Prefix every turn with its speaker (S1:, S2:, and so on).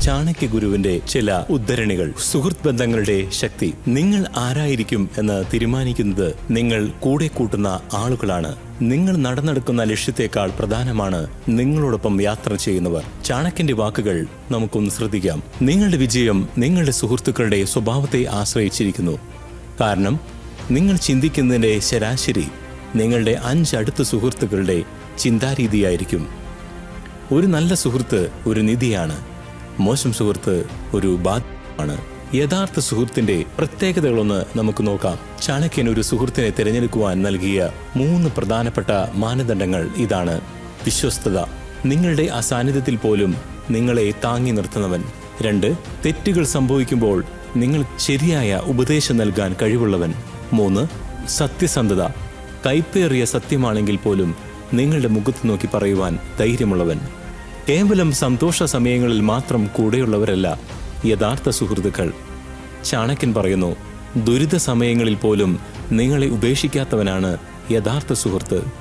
S1: ചാണക്യ ഗുരുവിന്റെ ചില ഉദ്ധരണികൾ. സുഹൃത്ത് ബന്ധങ്ങളുടെ ശക്തി നിങ്ങൾ ആരായിരിക്കും എന്ന് തീരുമാനിക്കുന്നത് നിങ്ങൾ കൂടെ കൂട്ടുന്ന ആളുകളാണ്. നിങ്ങൾ നടന്നെടുക്കുന്ന ലക്ഷ്യത്തെക്കാൾ പ്രധാനമാണ് നിങ്ങളോടൊപ്പം യാത്ര ചെയ്യുന്നവർ. ചാണക്യന്റെ വാക്കുകൾ നമുക്കൊന്ന് ശ്രദ്ധിക്കാം. നിങ്ങളുടെ വിജയം നിങ്ങളുടെ സുഹൃത്തുക്കളുടെ സ്വഭാവത്തെ ആശ്രയിച്ചിരിക്കുന്നു. കാരണം നിങ്ങൾ ചിന്തിക്കുന്നതിന്റെ ശരാശരി നിങ്ങളുടെ അഞ്ചടുത്ത സുഹൃത്തുക്കളുടെ ചിന്താരീതിയായിരിക്കും. ഒരു നല്ല സുഹൃത്ത് ഒരു നിധിയാണ്. മോശം സുഹൃത്ത് ഒരു ബാധ്യമാണ് യഥാർത്ഥ സുഹൃത്തിന്റെ പ്രത്യേകതകളൊന്ന് നമുക്ക് നോക്കാം. ചാണക്യൻ ഒരു സുഹൃത്തിനെ തിരഞ്ഞെടുക്കുവാൻ നൽകിയ മൂന്ന് പ്രധാനപ്പെട്ട മാനദണ്ഡങ്ങൾ ഇതാണ്. വിശ്വസ്തത. നിങ്ങളുടെ അസാന്നിധ്യത്തിൽ പോലും നിങ്ങളെ താങ്ങി നിർത്തുന്നവൻ. രണ്ട് തെറ്റുകൾ സംഭവിക്കുമ്പോൾ നിങ്ങൾ ശരിയായ ഉപദേശം നൽകാൻ കഴിവുള്ളവൻ. മൂന്ന് സത്യസന്ധത. കൈപ്പേറിയ സത്യമാണെങ്കിൽ പോലും നിങ്ങളുടെ മുഖത്ത് നോക്കി പറയുവാൻ ധൈര്യമുള്ളവൻ. കേവലം സന്തോഷ സമയങ്ങളിൽ മാത്രം കൂടെയുള്ളവരല്ല യഥാർത്ഥ സുഹൃത്തുക്കൾ. ചാണക്യൻ പറയുന്നു ദുരിത സമയങ്ങളിൽ പോലും നിങ്ങളെ ഉപേക്ഷിക്കാത്തവനാണ് യഥാർത്ഥ സുഹൃത്ത്.